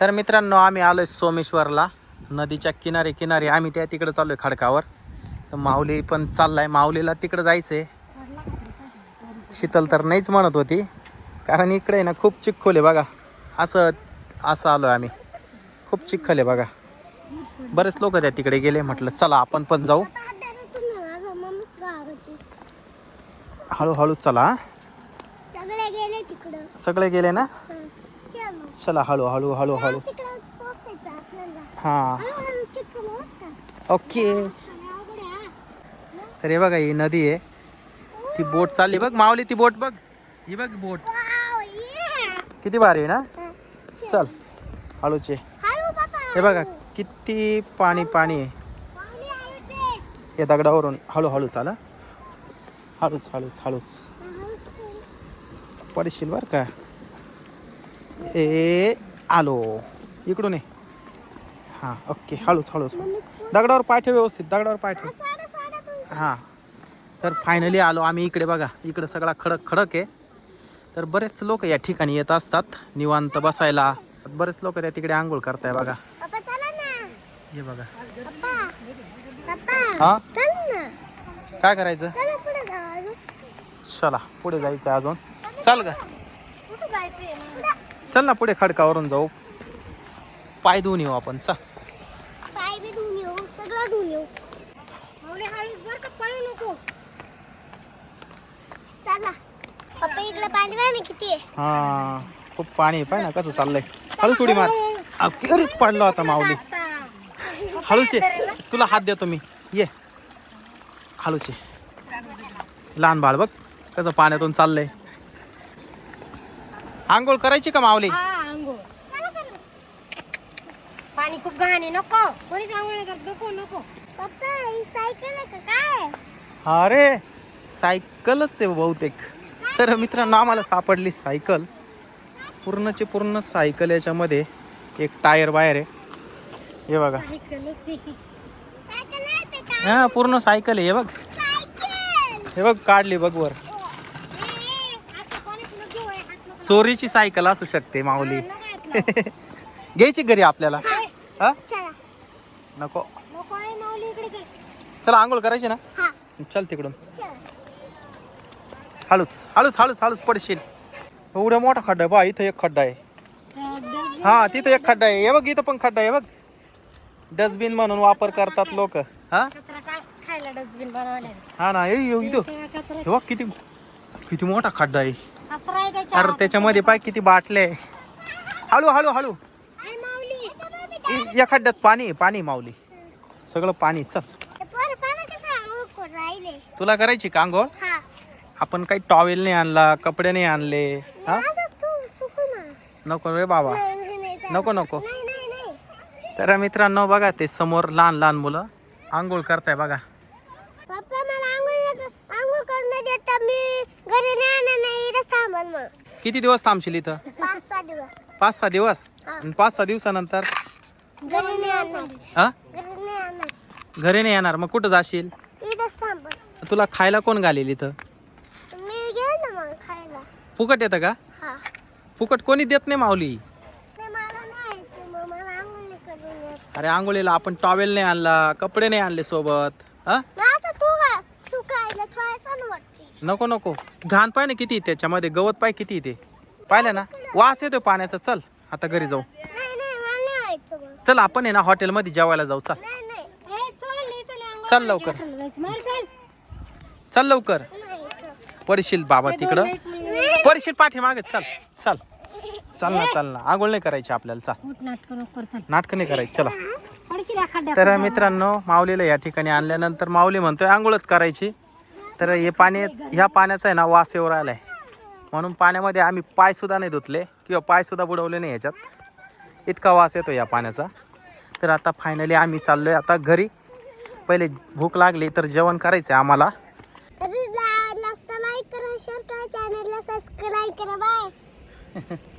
तर मित्रांनो आम्ही आलोय सोमेश्वरला. नदीच्या किनारे किनारे आम्ही त्या तिकडे चाललोय खडकावर. तर माऊली पण चाललाय. माऊलीला तिकडं जायचंय. शीतल तर नाहीच म्हणत होती. कारण इकडे आहे ना खूप चिखल आहे बघा. असं असं आलोय आम्ही. खूप चिखल आहे बघा. बरेच लोक त्या तिकडे गेले. म्हटलं चला आपण पण जाऊ. हळूहळू चला सगळे गेले ना? चलो हळू हळू हळू हळू हां? ओके. तर हे बघा ही नदी आहे ती बोट चालली बघ मावली ती बोट बघ ही बघ बोट. किती भारी आहे ना. चल हळूचे हे बघा. किती पाणी पाणी आहे. या दगडावरून हळूहळू चाला हळूच हळूच हळूच. पडशील बर का ए आलो. इकडून ये. हां ओके हळूच हळूच. दगडावर पाय ठेव व्यवस्थित दगडावर पाय ठेव. तू. हां. तर फायनली आलो आम्ही इकडे बघा. इकडे सगळा खडक खडक आहे. तर बरेच लोक या ठिकाणी येत असतात निवांत बसायला. बरेच लोक त्या तिकडे आंघोळ करताय बघा. हे बघा. हा. काय करायचं? चला पुढे जायचं अजून. चाल का? चल ना पुढे खडकावरून जाऊ. पाय धुवून येऊ आपण चल. पाय बी धुवून येऊ सगळं धुवून येऊ. माऊली हळूच बर का पळू नको. चला. पप्पा इकडे पाणी नाही ना किती आहे. हा खूप पाणी आहे. पाय ना कसं चाललंय. हळू थोडी मार. आ, अरे पडलो आता माऊली. हळूचे तुला हात देतो मी. ये. हळूचे लहान बाळ बघ कसं पाण्यातून चाललंय. आंघोळ करायची का माऊली? हा अंघोळ पाणी खूप घाण आहे नको. कोणीच आंघोळ नाही करत नको नको. पप्पा ही सायकल आहे का? काय? अरे सायकलच आहे बहुतेक. तर मित्रांनो आम्हाला सापडली सायकल. पूर्णचे पूर्ण सायकल याच्यामध्ये एक टायर बाहेर आहे. हे बघा. सायकलच आहे. हा पूर्ण सायकल आहे हे बघ. सायकल! हे बघ काढली बघ वर ए, ए, असं कोणीच नको होय, हात नको चोरीची सायकल असू शकते माऊली. घ्यायची घरी आपल्याला. हा? चला. नको. चल. आंघोळ करायची ना? हा. चल तिकडून. हळूच हळूच हळूच हळूच पडशील. एवढा मोठा खड्डा आहे बा इथं एक खड्डा आहे. हा तिथं एक खड्डा आहे. हे बघ इथं पण खड्डा आहे बघ. डस्टबिन म्हणून वापर करतात लोक. हा? हा ना किती किती मोठा खड्डा आहे. कचरा आहे त्याच्या अरे त्याच्यामध्ये पाय किती बाटले. आहे. हळू हळू. हळू माऊली. इ- या खड्ड्यात पाणी आहे, पाणी माऊली. सगळं पाणी चल. ते पोरं पाहा कसं आंघोळ करून राहिले. तुला करायची का आंघोळ? हा. आपण काही टॉवेल नाही आणला कपडे नाही आणले हा? असंच तू सुकू ना. नको रे बाबा. नाही नाही नाही चालेल. नको नको. नाही नाही नाही. तर मित्रांनो बघा ते समोर लहान लहान मुलं आंघोळ करताय बघा पप्पा मला आंघोळ नका- आंघोळ करून नाही देता मी घरी नाही आणणार नाही इथंच थांबल मग किती दिवस थांबशील इथं? पाच सहा दिवस. पाच सहा दिवस. आणि पाच सहा दिवसानंतर? घरी नाही आणणार हा? घरी नाही आणणार घरी नाही येणार. मग कुठं जाशील? इथंच तुला खायला कोण घालेल इथं? मी घेईन ना मग खायला. फुकट येतं का? हा. फुकट कोणी देत नाही माऊली? नाही मला नाही यायचं मग मला आंघोळ नाही करून येत. अरे आंघोळीला आपण टॉवेल नाही आणला कपडे नाही आणले सोबत हा आता तू का सुकायला ठेवायचं ना वाटते नको नको. घाण पाय ना किती त्याच्यामध्ये? गवत पाय किती आहे ते? पाहिलं ना? वास येतोय पाण्याचा. चल आता घरी जाऊ. मग चल आपण आहे ना हॉटेलमध्ये जेवायला जाऊ. चल. नाही नाही. ए, चल लवकर. चल. लवकर. पडशील बाबा तिकडं. पडशील पाठीमागे. चल चल. चल ना चल ना. आंघोळ नाही करायची आपल्याला. चल. नाटक नाही करायची. चला. तर मित्रांनो माऊलीला या ठिकाणी आणल्यानंतर माऊली म्हणतोय आंघोळच करायची. तर हे पाणी ह्या पाण्याचा आहे ना वास येऊ राहिलाय. म्हणून पाण्यामध्ये आम्ही पाय सुद्धा नाही धुतले किंवा पाय सुद्धा बुडवले नाही ह्याच्यात. इतका वास येतो या पाण्याचा. तर आता फायनली आम्ही चाललोय आता घरी. पहिले भूक लागली तर जेवण करायचं आहे आम्हाला लाईक करा शेअर करा चॅनलला सबस्क्राईब करा बाय